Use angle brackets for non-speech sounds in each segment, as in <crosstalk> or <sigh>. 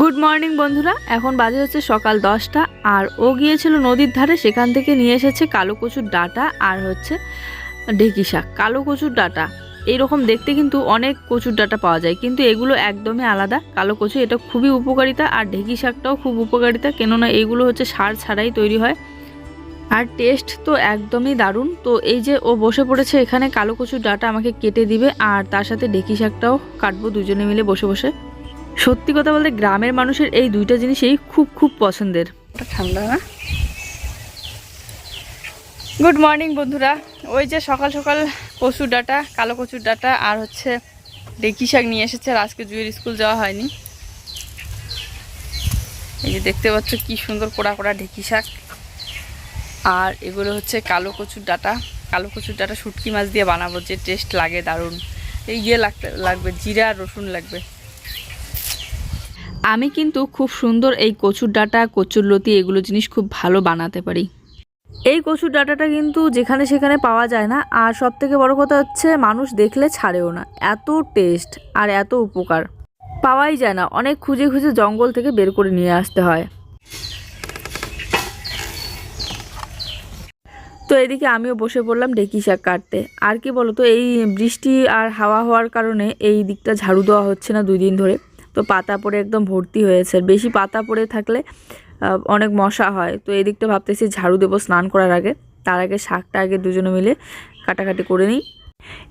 Good morning বন্ধুরা। এখন বাজে হচ্ছে সকাল দশটা, আর ও গিয়েছিল নদীর ধারে, সেখান থেকে নিয়ে এসেছে কালো কচুর ডাটা আর হচ্ছে ঢেকি শাক। কালো কচুর ডাটা, এইরকম দেখতে কিন্তু অনেক কচুর ডাটা পাওয়া যায়, কিন্তু এগুলো একদমই আলাদা। কালো কচু, এটা খুবই উপকারিতা, আর ঢেকি শাকটাও খুব উপকারিতা, কেননা এগুলো হচ্ছে সার ছাড়াই তৈরি হয়। আর টেস্ট তো একদমই দারুণ। তো এই যে ও বসে পড়েছে এখানে, কালো কচুর ডাটা আমাকে কেটে দিবে, আর তার সাথে ঢেকি শাকটাও কাটবো দুজনে মিলে বসে বসে। সত্যি কথা বলতে গ্রামের মানুষের এই দুইটা জিনিসই খুব খুব পছন্দের। ঠান্ডা না? গুড মর্নিং বন্ধুরা। ওই যে সকাল সকাল কচুর ডাটা, কালো কচুর ডাটা আর হচ্ছে ডেকি শাক নিয়ে এসেছে আর আজকে জুয়ের স্কুল যাওয়া হয়নি। এই যে দেখতে পাচ্ছ কি সুন্দর কোড়া কোড়া ঢেকি শাক। আর এগুলো হচ্ছে কালো কচুর ডাটা। কালো কচুর ডাটা শুটকি মাছ দিয়ে বানাবো, যে টেস্ট লাগে দারুণ। এই ইয়ে লাগতে, লাগবে, জিরা আর রসুন লাগবে। আমি কিন্তু খুব সুন্দর এই কচুর ডাটা, কচুর লতি এগুলো জিনিস খুব ভালো বানাতে পারি। এই কচুর ডাটাটা কিন্তু যেখানে সেখানে পাওয়া যায় না। আর সব থেকে বড় কথা হচ্ছে, মানুষ দেখলে ছাড়েও না। এত টেস্ট আর এত উপকার। পাওয়াই যায় না। অনেক খুঁজে খুঁজে জঙ্গল থেকে বের করে নিয়ে আসতে হয়। তো এদিকে আমিও বসে পড়লাম ডেকি শাক কাটতে। আর কি বলো তো এই বৃষ্টি আর হাওয়া হওয়ার কারণে এই দিকটা ঝাড়ু দেওয়া হচ্ছে না দুই দিন ধরে। তো পাতা পড়ে একদম ভর্তি হয়েছে। বেশি পাতা পড়ে থাকলে অনেক মশা হয়। তো এই দিকটা ভাবতেছি ঝাড়ু দেবো স্নান করার আগে। তার আগে শাকটা আগে দুজনে মিলে কাটাকাটি করে নিই।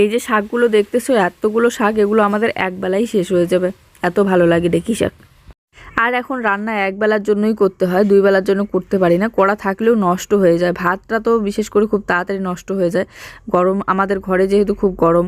এই যে শাকগুলো দেখতেছো, এতগুলো শাক, এগুলো আমাদের একবেলাই শেষ হয়ে যাবে। এত ভালো লাগে দেখি শাক। আর এখন রান্না এক বেলার জন্যই করতে হয় দুই বেলার জন্য করতে পারি না। কড়া থাকলেও নষ্ট হয়ে যায়। ভাতটা তো বিশেষ করে খুব তাড়াতাড়ি নষ্ট হয়ে যায়। গরম, আমাদের ঘরে যেহেতু খুব গরম।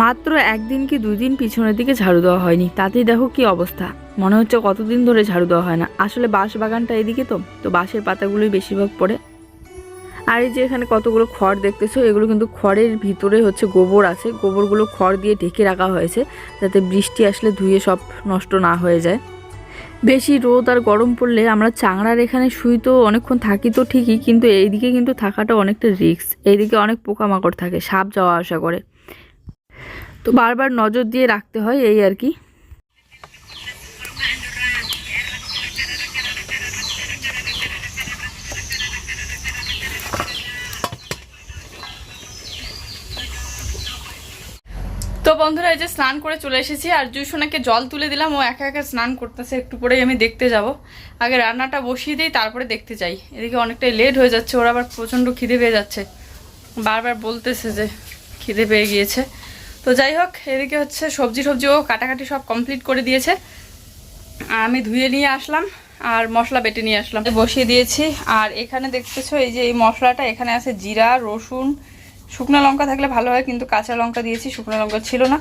মাত্র একদিন কি দুই দিন পিছনের দিকে ঝাড়ু দেওয়া হয়নি? তাতেই দেখো কি অবস্থা। মনে হচ্ছে কতদিন ধরে ঝাড়ু দেওয়া হয় না। আসলে বাঁশ বাগানটা এদিকে তো তো বাঁশের পাতাগুলোই বেশিরভাগ পড়ে। আর এই যে এখানে কতগুলো খড় দেখতেছো, এগুলো কিন্তু খড়ের ভিতরে হচ্ছে গোবর আছে। গোবরগুলো খড় দিয়ে ঢেকে রাখা হয়েছে, যাতে বৃষ্টি আসলে ধুয়ে সব নষ্ট না হয়ে যায়। বেশি রোদ আর গরম পড়লে আমরা চাংড়ার এখানে শুই তো অনেকক্ষণ থাকি তো ঠিকই, কিন্তু এইদিকে কিন্তু থাকাটা অনেকটা রিস্ক। এইদিকে অনেক পোকামাকড় থাকে, সাপ যাওয়া আসা করে। তো বারবার নজর দিয়ে রাখতে হয় এই আর কি। তো বন্ধুরা, এই যে স্নান করে চলে এসেছি আর জুসোনাকে জল তুলে দিলাম। ও একা একা স্নান করতেছে, একটু পরেই আমি দেখতে যাব। আগে রান্নাটা বসিয়ে দিই, তারপরে দেখতে যাই। এদিকে অনেকটাই লেট হয়ে যাচ্ছে, ওরা আবার প্রচণ্ড খিদে পেয়ে যাচ্ছে। বারবার বলতেছে যে খিদে পেয়ে গিয়েছে। তো যাই হোক, এদিকে হচ্ছে সবজি টবজি ও কাটাকাটি সব কমপ্লিট করে দিয়েছে। আমি ধুয়ে নিয়ে আসলাম আর মশলা বেটে নিয়ে আসলাম। বসিয়ে দিয়েছি। আর এখানে দেখতেছো এই যে এই মশলাটা, এখানে আছে জিরা, রসুন, শুকনো লঙ্কা থাকলে ভালো হয়, কিন্তু কাঁচা লঙ্কা দিয়েছি, শুকনো লঙ্কা ছিল না।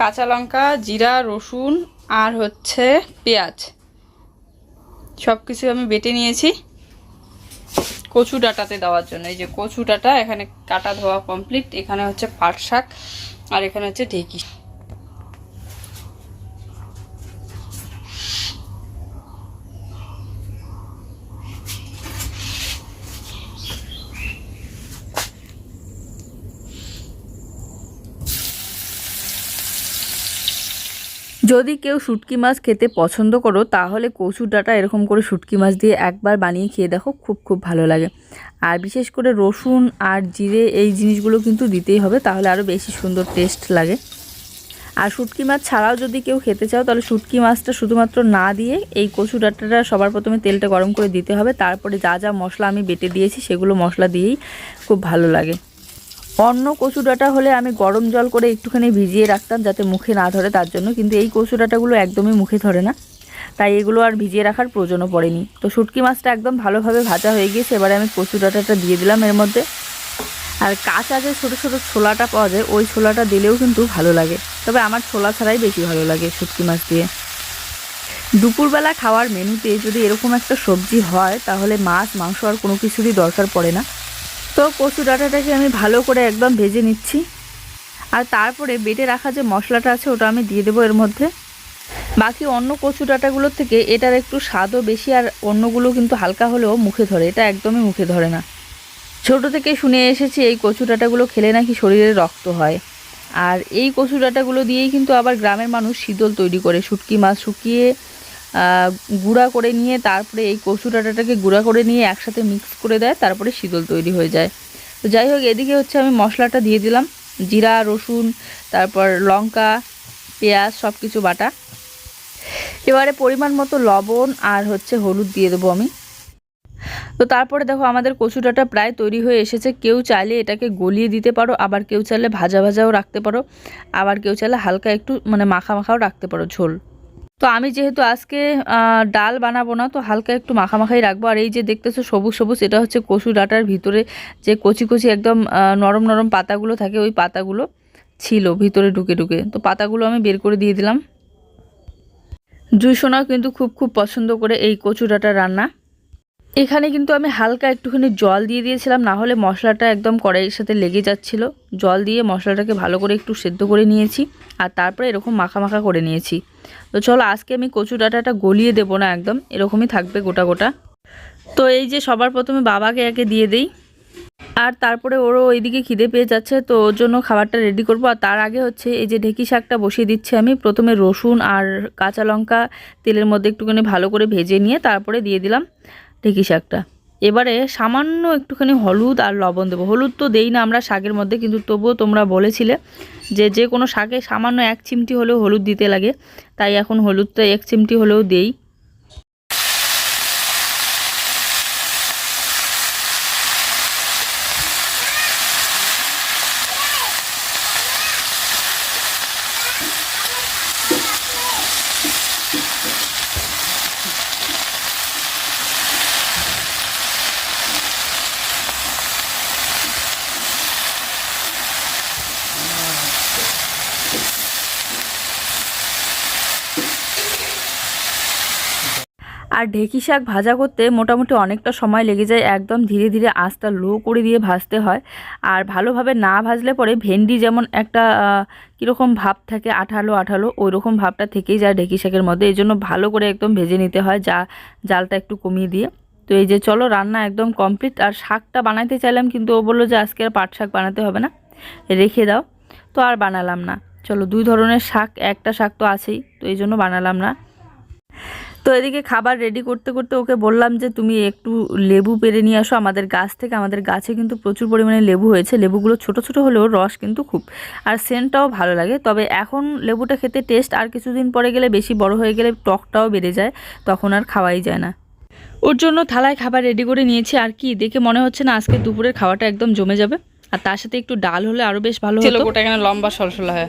কাঁচা লঙ্কা, জিরা, রসুন আর হচ্ছে পেঁয়াজ। সব কিছু আমি বেটে নিয়েছি কচু ডাটাতে দেওয়ার জন্য। এই যে কচু ডাটা এখানে কাটা ধোয়া কমপ্লিট এখানে হচ্ছে পাট শাক। আর এখানে হচ্ছে ঢেকি যদি কেউ শুটকি মাছ খেতে পছন্দ করো, তাহলে কচুর ডাটা এরকম করে শুটকি মাছ দিয়ে একবার বানিয়ে খেয়ে দেখো, খুব খুব ভালো লাগে। আর বিশেষ করে রসুন আর জিরে এই জিনিসগুলো কিন্তু দিতেই হবে, তাহলে আরও বেশি সুন্দর টেস্ট লাগে। আর শুটকি মাছ ছাড়াও যদি কেউ খেতে চাও, তাহলে শুটকি মাছটা শুধুমাত্র না দিয়ে এই কচু ডাঁটাটা সবার প্রথমে তেলটা গরম করে দিতে হবে। তারপরে যা যা মশলা আমি বেটে দিয়েছি, সেগুলো মশলা দিয়েই খুব ভালো লাগে। অন্য কচু ডাঁটা হলে আমি গরম জল করে একটুখানি ভিজিয়ে রাখতাম যাতে মুখে না ধরে, তার জন্য। কিন্তু এই কচু ডাঁটাগুলো একদমই মুখে ধরে না। তাই এগুলো আর ভিজিয়ে রাখার প্রয়োজনও পড়েনি। তো শুটকি মাছটা একদম ভালোভাবে ভাজা হয়ে গিয়েছে, এবারে আমি কচু ডাঁটাটা দিয়ে দিলাম এর মধ্যে। আর কাঁচা যে ছোটো ছোটো ছোলাটা পাওয়া যায়, ওই ছোলাটা দিলেও কিন্তু ভালো লাগে। তবে আমার ছোলা ছাড়াই বেশি ভালো লাগে শুটকি মাছ দিয়ে। দুপুরবেলা খাওয়ার মেনুতে যদি এরকম একটা সবজি হয়, তাহলে মাছ, মাংস আর কোনো কিছুরই দরকার পড়ে না। তো কচু ডাঁটাটাকে আমি ভালো করে একদম ভেজে নিচ্ছি। আর তারপরে বেটে রাখা যে মশলাটা আছে, ওটা আমি দিয়ে দেবো এর মধ্যে। বাকি অন্য কচু ডাঁটাগুলোর থেকে এটার একটু স্বাদও বেশি, আর অন্যগুলো কিন্তু হালকা হলেও মুখে ধরে। এটা একদমই মুখে ধরে না। ছোট থেকে শুনে এসেছি এই কচু ডাঁটাগুলো খেলে নাকি শরীরে রক্ত হয়। আর এই কচু ডাঁটাগুলো দিয়েই কিন্তু আবার গ্রামের মানুষ শীতল তৈরি করে। শুটকি মাছ শুকিয়ে গুঁড়া করে নিয়ে তারপরে এই কচু ডাঁটাটাকে গুঁড়া করে নিয়ে একসাথে মিক্স করে দেয়, তারপরে শীতল তৈরি হয়ে যায়। তো যাই হোক, এদিকে হচ্ছে আমি মশলাটা দিয়ে দিলাম। জিরা, রসুন, তারপর লঙ্কা, পেঁয়াজ সব কিছু বাটা। এবারে পরিমাণ মতো লবণ আর হচ্ছে হলুদ দিয়ে দেবো আমি। তো তারপরে দেখো, আমাদের কচুটাটা প্রায় তৈরি হয়ে এসেছে। কেউ চাইলে এটাকে গলিয়ে দিতে পারো, আবার কেউ চাইলে ভাজা ভাজাও রাখতে পারো। আবার কেউ চাইলে হালকা একটু মানে মাখা মাখাও রাখতে পারো ঝোল। তো আমি যেহেতু আজকে ডাল বানাবো না, তো হালকা একটু মাখামাখাই রাখব। আর এই যে দেখতেছো সবুজ সবুজ এটা হচ্ছে কচু ডাটার ভিতরে যে কচি কচি একদম নরম নরম পাতাগুলো থাকে, ওই পাতাগুলো ছিল ভিতরে ঢুকে ঢুকে। তো পাতাগুলো আমি বের করে দিয়ে দিলাম। জুইসোনাও কিন্তু খুব খুব পছন্দ করে এই কচু ডাটার রান্না। এখানে কিন্তু আমি হালকা একটুখানি জল দিয়ে দিয়েছিলাম, না হলে মশলাটা একদম কড়াইয়ের সাথে লেগে যাচ্ছিল। জল দিয়ে মশলাটাকে ভালো করে একটু সেদ্ধ করে নিয়েছি, আর তারপরে এরকম মাখা মাখা করে নিয়েছি। তো চলো, আজকে আমি কচু ডাঁটাটা গলিয়ে দেবো না একদম, এরকমই থাকবে গোটা গোটা। তো এই যে সবার প্রথমে বাবাকে একে দিয়ে দেই, আর তারপরে ওরও ওইদিকে খিদে পেয়ে যাচ্ছে, তো ওর জন্য খাবারটা রেডি করব। আর তার আগে হচ্ছে এই যে ঢেকি শাকটা বসিয়ে দিচ্ছি আমি, প্রথমে রসুন আর কাঁচা লঙ্কা তেলের মধ্যে একটুখানি ভালো করে ভেজে নিয়ে তারপরে দিয়ে দিলাম। ঢেকি শাকটা। এবারে সামান্য একটুখানি হলুদ আর লবণ দেবো। হলুদ তো দেই না আমরা শাকের মধ্যে, কিন্তু তবুও তোমরা বলেছিলে যে যে কোনো শাকে সামান্য এক চিমটি হলেও হলুদ দিতে লাগে। তাই এখন হলুদটা এক চিমটি হলেও দেই। আর ঢেকি শাক ভাজা করতে মোটামুটি অনেকটা সময় লেগে যায়। একদম ধীরে ধীরে আঁচটা লো করে দিয়ে ভাজতে হয়। আর ভালোভাবে না ভাজলে পরে ভেন্ডি যেমন একটা কীরকম ভাব থাকে, আঠালো আঠালো ওই রকম ভাবটা থেকেই যায় ঢেকি শাকের মধ্যে। এই জন্য ভালো করে একদম ভেজে নিতে হয় যা, জালটা একটু কমিয়ে দিয়ে। তো এই যে চলো রান্না একদম কমপ্লিট। আর শাকটা বানাইতে চাইলাম কিন্তু ও বলল যে আজকে আর পাট শাক বানাতে হবে না। রেখে দাও। তো আর বানালাম না। চলো দুই ধরনের শাক, একটা শাক তো আছেই। তো এই জন্য বানালাম না। তো এদিকে খাবার রেডি করতে করতে ওকে বললাম যে তুমি একটু লেবু পেরে নিয়ে আসো আমাদের গাছ থেকে। আমাদের গাছে কিন্তু প্রচুর পরিমাণে লেবু হয়েছে। লেবুগুলো ছোট ছোট হলেও রস কিন্তু খুব। আর সেন্টটাও ভালো লাগে। তবে এখন লেবুটা খেতে টেস্ট আর কিছুদিন পরে গেলে বেশি বড় হয়ে গেলে টকটাও বেড়ে যায়। তখন আর খাওয়াই যায় না। ওর জন্য থালায় খাবার রেডি করে নিয়েছি। আর কি? দেখে মনে হচ্ছে না আজকে দুপুরের খাওয়াটা একদম জমে যাবে। আর তার সাথে একটু ডাল হলে আরও বেশ ভালো হতো। গোটা এখানে লম্বা সলসলা হয়।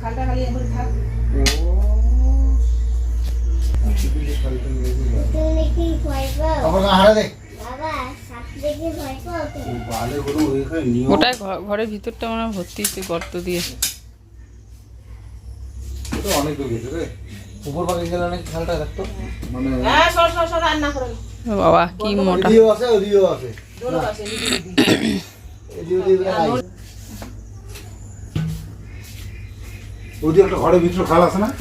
খালটা খালি থাক। ঘ- ঘরের ভিতরটা মনে হয় ভর্তি গর্ত দিয়ে। অনেক দূর গেছে উপর পাকে গেলে অনেক খেলটা দেখতো মানে হ্যাঁ সর সর সর রান্না করো বাবা কি মোটা। আছে আছে। আছে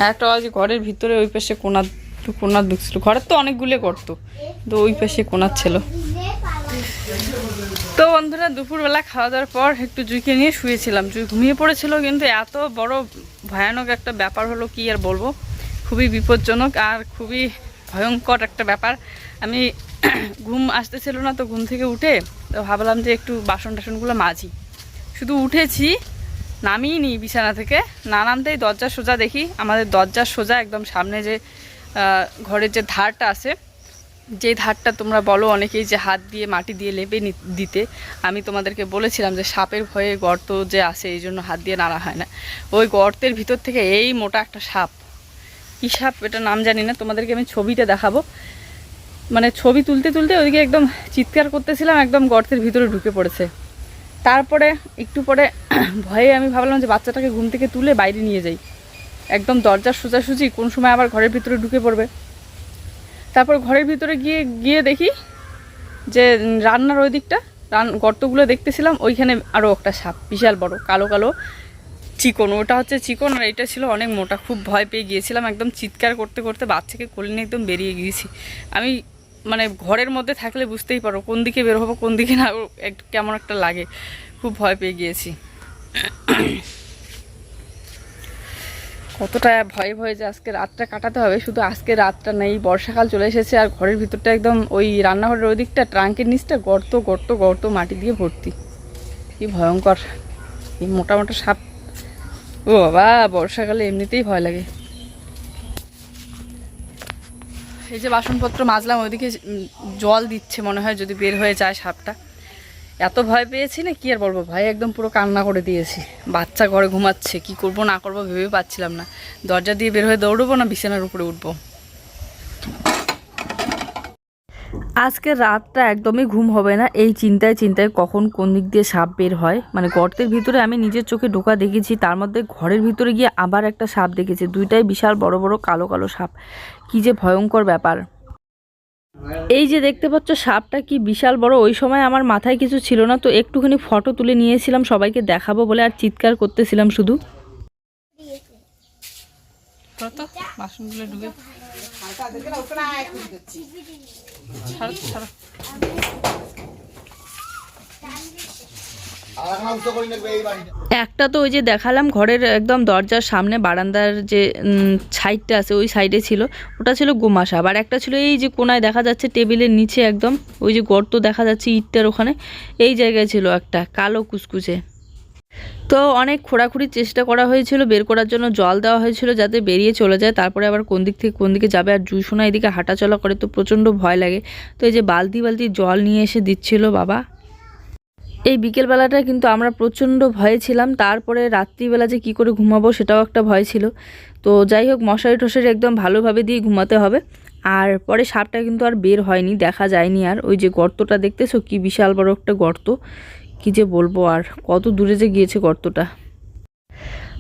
একটা আজ ঘরের ভিতরে ওই পাশে কোনার ঘরের তো করতো তো ওই পাশে কোনার ছিল। তো বন্ধুরা, দুপুরবেলা খাওয়া দাওয়ার পর একটু জুইকে নিয়ে শুয়েছিলাম। জুই ঘুমিয়ে কিন্তু এত বড় ভয়ানক একটা ব্যাপার হলো কি আর বলব? খুবই বিপজ্জনক আর খুবই ভয়ঙ্কর একটা ব্যাপার। আমি <clears throat> ঘুম আসতেছিল না, তো ঘুম থেকে উঠে তো ভাবলাম যে একটু বাসন টাসনগুলো মাজি। শুধু উঠেছি নামিয়ে নিই বিছানা থেকে। না নামতেই দরজা সোজা দেখি। আমাদের দরজার সোজা একদম সামনে যে ঘরের যে ধারটা আছে, যে ধারটা তোমরা বলো অনেকেই যে হাত দিয়ে মাটি দিয়ে লেপে দিতে। আমি তোমাদেরকে বলেছিলাম যে সাপের ভয়ে গর্ত যে আসে এই জন্য হাত দিয়ে নাড়া হয় না। ওই গর্তের ভিতর থেকে এই মোটা একটা সাপ। কী সাপ এটা নাম জানি না, তোমাদেরকে আমি ছবিটা দেখাবো। মানে ছবি তুলতে তুলতে ওইদিকে একদম চিৎকার করতেছিলাম, একদম গর্তের ভিতরে ঢুকে পড়েছে। তারপরে একটু পরে ভয়ে আমি ভাবলাম যে বাচ্চাটাকে ঘুম থেকে তুলে বাইরে নিয়ে যাই। একদম দরজার সোজাসুজি, কোন সময় আবার ঘরের ভিতরে ঢুকে পড়বে। তারপর ঘরের ভিতরে গিয়ে গিয়ে দেখি যে রান্নার ওই দিকটা রান, গর্তগুলো দেখতেছিলাম, ওইখানে আরও একটা সাপ, বিশাল বড়, কালো কালো চিকন। ওটা হচ্ছে চিকন আর এটা ছিল অনেক মোটা। খুব ভয় পেয়ে গিয়েছিলাম, একদম চিৎকার করতে করতে বাচ্চাকে কোলে নিয়ে একদম বেরিয়ে গিয়েছি। আমি মানে ঘরের মধ্যে থাকলে বুঝতেই পারো কোন দিকে বের হব, কোন দিকে না একটু কেমন একটা লাগে। খুব ভয় পেয়ে গিয়েছি। কতটা ভয়ে ভয়ে যে আজকে রাতটা কাটাতে হবে, শুধু আজকে রাতটা নেই, বর্ষাকাল চলে এসেছে আর ঘরের ভিতরটা একদম ওই রান্নাঘরের ওই দিকটা ট্রাঙ্কের নিচটা গর্ত গর্ত গর্ত, মাটি দিয়ে ভর্তি। কি ভয়ঙ্কর। এই মোটা মোটা সাপ ও বাবা, বর্ষাকালে এমনিতেই ভয় লাগে। এই যে বাসনপত্র মাজলাম, ওইদিকে জল দিচ্ছে মনে হয়, যদি বের হয়ে যায় সাপটা। এত ভয় পেয়েছি না, কি আর বলব, ভয় একদম পুরো কান্না করে দিয়েছি। বাচ্চা ঘরে ঘুমাচ্ছে, কি করব না করব ভেবে পাচ্ছিলাম না। দরজা দিয়ে বের হয়ে দৌড়বো না, বিছানার উপরে উঠবো? আজকের রাতটা একদমই ঘুম হবে না। এই চিন্তায় চিন্তায় কখন কোন দিক দিয়ে সাপ বের হয় মানে গর্তের ভিতরে আমি নিজের চোখে ঢোকা দেখেছি, তার মধ্যে ঘরের ভিতরে গিয়ে আবার একটা সাপ দেখেছি, দুইটাই বিশাল বড় বড় কালো কালো সাপ। কি যে ভয়ঙ্কর ব্যাপার। এই যে দেখতে পাচ্ছ সাপটা কি বিশাল বড়, ওই সময় আমার মাথায় কিছু ছিল না, তো একটুখানি ফটো তুলে নিয়েছিলাম, সবাইকে দেখাবো বলে আর চিৎকার করতেছিলাম শুধু। একটা তো ওই যে দেখালাম ঘরের একদম দরজার সামনে বারান্দার যে সাইডটা আছে, ওই সাইডে ছিল। ওটা ছিল গোমা সাপ আর একটা ছিল এই যে কোনায় দেখা যাচ্ছে টেবিলের নিচে একদম, ওই যে গর্ত দেখা যাচ্ছে ইটটার ওখানে। এই জায়গায় ছিল একটা, কালো কুচকুচে তো অনেক খোঁড়াখুড়ির চেষ্টা করা হয়েছিল, বের করার জন্য জল দেওয়া হয়েছিল যাতে বেরিয়ে চলে যায়, তারপরে আবার কোন দিক থেকে কোন দিকে যাবে আর জুসোনা এদিকে হাঁটাচলা করে তো প্রচণ্ড ভয় লাগে। তো এই যে বালতি বালতি জল নিয়ে এসে দিচ্ছিল বাবা। এই বিকেলবেলাটা কিন্তু আমরা প্রচণ্ড ভয়ে ছিলাম, তারপরে রাত্রিবেলা যে কী করে ঘুমাবো সেটাও একটা ভয় ছিল। তো যাই হোক, মশারি টশারি একদম ভালোভাবে দিয়ে ঘুমাতে হবে। আর পরে সাপটা কিন্তু আর বের হয়নি, দেখা যায়নি আর। ওই যে গর্তটা দেখতেছো, কি বিশাল বড় একটা গর্ত। কি যে বলব আর, কত দূরে যে গিয়েছে গর্তটা।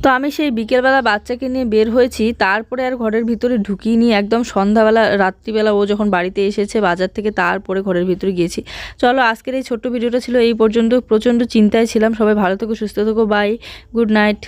তো আমি সেই বিকেলবেলা বাচ্চাকে নিয়ে বের হয়েছি, তারপরে আর ঘরের ভিতরে ঢুকিয়ে নিয়ে একদম সন্ধ্যাবেলা, রাত্রিবেলা ও যখন বাড়িতে এসেছে বাজার থেকে, তারপরে ঘরের ভিতরে গিয়েছি। চলো, আজকের এই ছোট্ট ভিডিওটা ছিল এই পর্যন্ত। প্রচণ্ড চিন্তায় ছিলাম। সবাই ভালো থেকো, সুস্থ থেকো বাই গুড নাইট